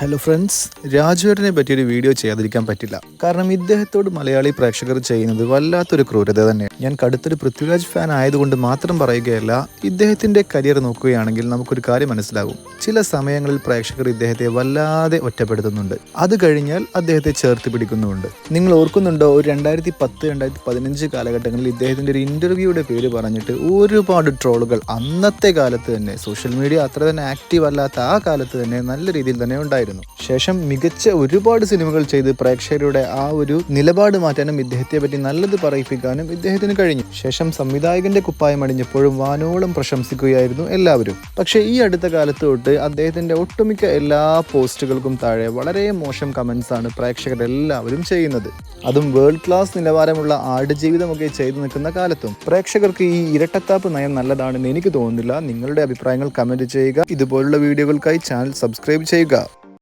Hello friends രാജുവേട്ടനെ പറ്റിയൊരു video ചെയ്യാതിരിക്കാൻ പറ്റില്ല. കാരണം ഇദ്ദേഹത്തോട് മലയാളി പ്രേക്ഷകർ ചെയ്യുന്നത് വല്ലാത്തൊരു ക്രൂരത തന്നെ ഞാൻ കടുത്തൊരു പൃഥ്വിരാജ് ഫാൻ ആയതുകൊണ്ട് മാത്രം പറയുകയല്ല ഇദ്ദേഹത്തിന്റെ കരിയർ നോക്കുകയാണെങ്കിൽ നമുക്കൊരു കാര്യം മനസ്സിലാകും. ചില സമയങ്ങളിൽ പ്രേക്ഷകർ ഇദ്ദേഹത്തെ വല്ലാതെ ഒറ്റപ്പെടുത്തുന്നുണ്ട്. അത് കഴിഞ്ഞാൽ അദ്ദേഹത്തെ ചേർത്ത് പിടിക്കുന്നുമുണ്ട്. നിങ്ങൾ ഓർക്കുന്നുണ്ടോ ഒരു രണ്ടായിരത്തി പത്ത് രണ്ടായിരത്തി പതിനഞ്ച് കാലഘട്ടങ്ങളിൽ ഇദ്ദേഹത്തിന്റെ ഒരു ഇന്റർവ്യൂയുടെ പേര് പറഞ്ഞിട്ട് ഒരുപാട് ട്രോളുകൾ അന്നത്തെ കാലത്ത് തന്നെ സോഷ്യൽ മീഡിയ അത്ര തന്നെ ആക്റ്റീവ് അല്ലാത്ത ആ കാലത്ത് തന്നെ നല്ല രീതിയിൽ തന്നെ ഉണ്ടായിരുന്നു. ശേഷം മികച്ച ഒരുപാട് സിനിമകൾ ചെയ്ത് പ്രേക്ഷകരുടെ ആ ഒരു നിലപാട് മാറ്റാനും ഇദ്ദേഹത്തെ പറ്റി നല്ലത് പറയിപ്പിക്കാനും ഇദ്ദേഹത്തിന് കഴിഞ്ഞു. ശേഷം സംവിധായകന്റെ കുപ്പായം അണിഞ്ഞപ്പോഴും വാനോളം പ്രശംസിക്കുകയായിരുന്നു എല്ലാവരും. പക്ഷേ ഈ അടുത്ത കാലത്ത് തൊട്ട് അദ്ദേഹത്തിന്റെ ഒട്ടുമിക്ക എല്ലാ പോസ്റ്റുകൾക്കും താഴെ വളരെ മോശം കമന്റ്സ് ആണ് പ്രേക്ഷകരെല്ലാവരും ചെയ്യുന്നത്. അതും വേൾഡ് ക്ലാസ് നിലവാരമുള്ള ആടുജീവിതമൊക്കെ ചെയ്തു നിൽക്കുന്ന കാലത്തും. പ്രേക്ഷകർക്ക് ഈ ഇരട്ടത്താപ്പ് നയം നല്ലതാണെന്ന് എനിക്ക് തോന്നുന്നില്ല. നിങ്ങളുടെ അഭിപ്രായങ്ങൾ കമന്റ് ചെയ്യുക. ഇതുപോലുള്ള വീഡിയോകൾക്കായി ചാനൽ സബ്സ്ക്രൈബ് ചെയ്യുക.